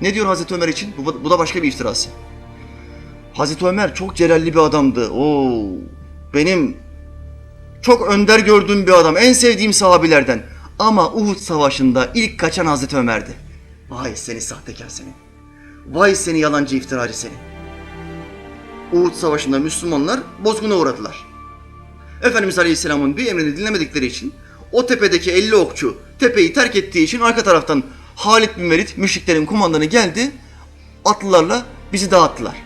Ne diyor Hazreti Ömer için? Bu, bu da başka bir iftirası. Hazreti Ömer çok celalli bir adamdı. Oo, benim çok önder gördüğüm bir adam. En sevdiğim sahabilerden. Ama Uhud Savaşı'nda ilk kaçan Hazreti Ömer'di. Vay seni sahtekar seni. Vay seni yalancı iftiracı seni. Uhud Savaşı'nda Müslümanlar bozguna uğradılar. Efendimiz Aleyhisselam'ın bir emrini dinlemedikleri için o tepedeki 50 okçu tepeyi terk ettiği için arka taraftan Halid bin Velid müşriklerin kumandanı geldi. Atlılarla bizi dağıttılar.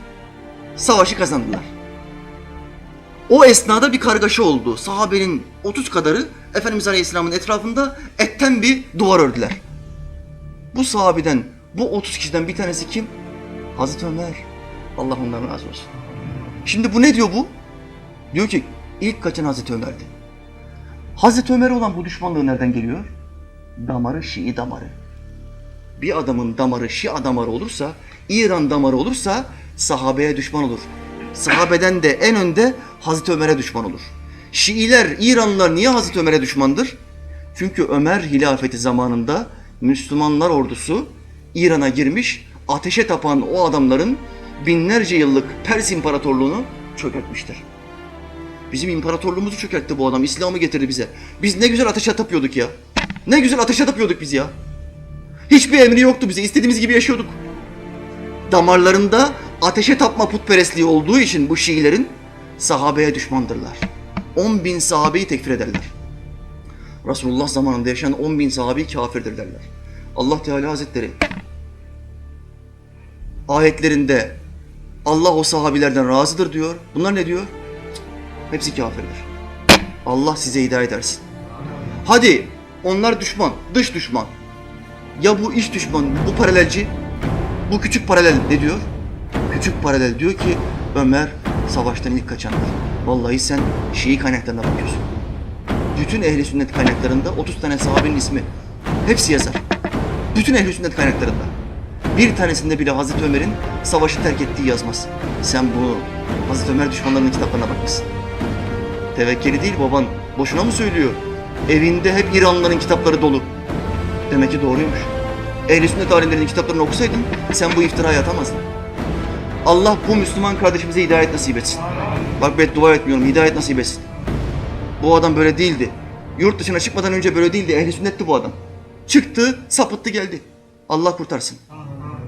Savaşı kazandılar. O esnada bir kargaşa oldu. Sahabenin 30 kadarı Efendimiz Aleyhisselam'ın etrafında etten bir duvar ördüler. Bu sahabeden, bu 30 kişiden bir tanesi kim? Hazreti Ömer. Allah ondan razı olsun. Şimdi bu ne diyor bu? Diyor ki ilk kaçan Hazreti Ömer'di. Hazreti Ömer'e olan bu düşmanlığı nereden geliyor? Damarı Şii damarı. Bir adamın damarı Şia damarı olursa, İran damarı olursa sahabeye düşman olur. Sahabeden de en önde Hazreti Ömer'e düşman olur. Şiiler, İranlılar niye Hazreti Ömer'e düşmandır? Çünkü Ömer hilafeti zamanında Müslümanlar ordusu İran'a girmiş, ateşe tapan o adamların binlerce yıllık Pers İmparatorluğunu çökertmiştir. Bizim imparatorluğumuzu çökertti bu adam. İslam'ı getirdi bize. Biz ne güzel ateşe tapıyorduk ya. Ne güzel ateşe tapıyorduk biz ya. Hiçbir emri yoktu bize. İstediğimiz gibi yaşıyorduk. Damarlarında ateşe tapma putperestliği olduğu için bu Şiilerin sahabeye düşmandırlar. 10 bin sahabeyi tekfir ederler. Resulullah zamanında yaşayan 10 bin sahabeyi kafirdir derler. Allah Teala Hazretleri ayetlerinde Allah o sahabilerden razıdır diyor. Bunlar ne diyor? Hepsi kafirdir. Allah size hidayet edersin. Hadi onlar düşman, dış düşman. Ya bu iç düşman, bu paralelci, bu küçük paralel ne diyor? Küçük paralel diyor ki Ömer savaştan ilk kaçandır. Vallahi sen Şii kaynaklarına bakıyorsun. Bütün ehli sünnet kaynaklarında 30 tane sahabenin ismi. Hepsi yazar. Bütün ehli sünnet kaynaklarında. Bir tanesinde bile Hazreti Ömer'in savaşı terk ettiği yazmaz. Sen bunu Hazreti Ömer düşmanlarının kitaplarına bakmışsın. Tevekkeli değil baban. Boşuna mı söylüyor? Evinde hep İranlıların kitapları dolu. Demek ki doğruymuş. Ehl-i sünnet alimlerinin kitaplarını okusaydın sen bu iftirayı atamazdın. Allah bu Müslüman kardeşimize hidayet nasip etsin. Bak beddua etmiyorum, hidayet nasip etsin. Bu adam böyle değildi. Yurt dışına çıkmadan önce böyle değildi. Ehli sünnetti bu adam. Çıktı, sapıttı geldi. Allah kurtarsın.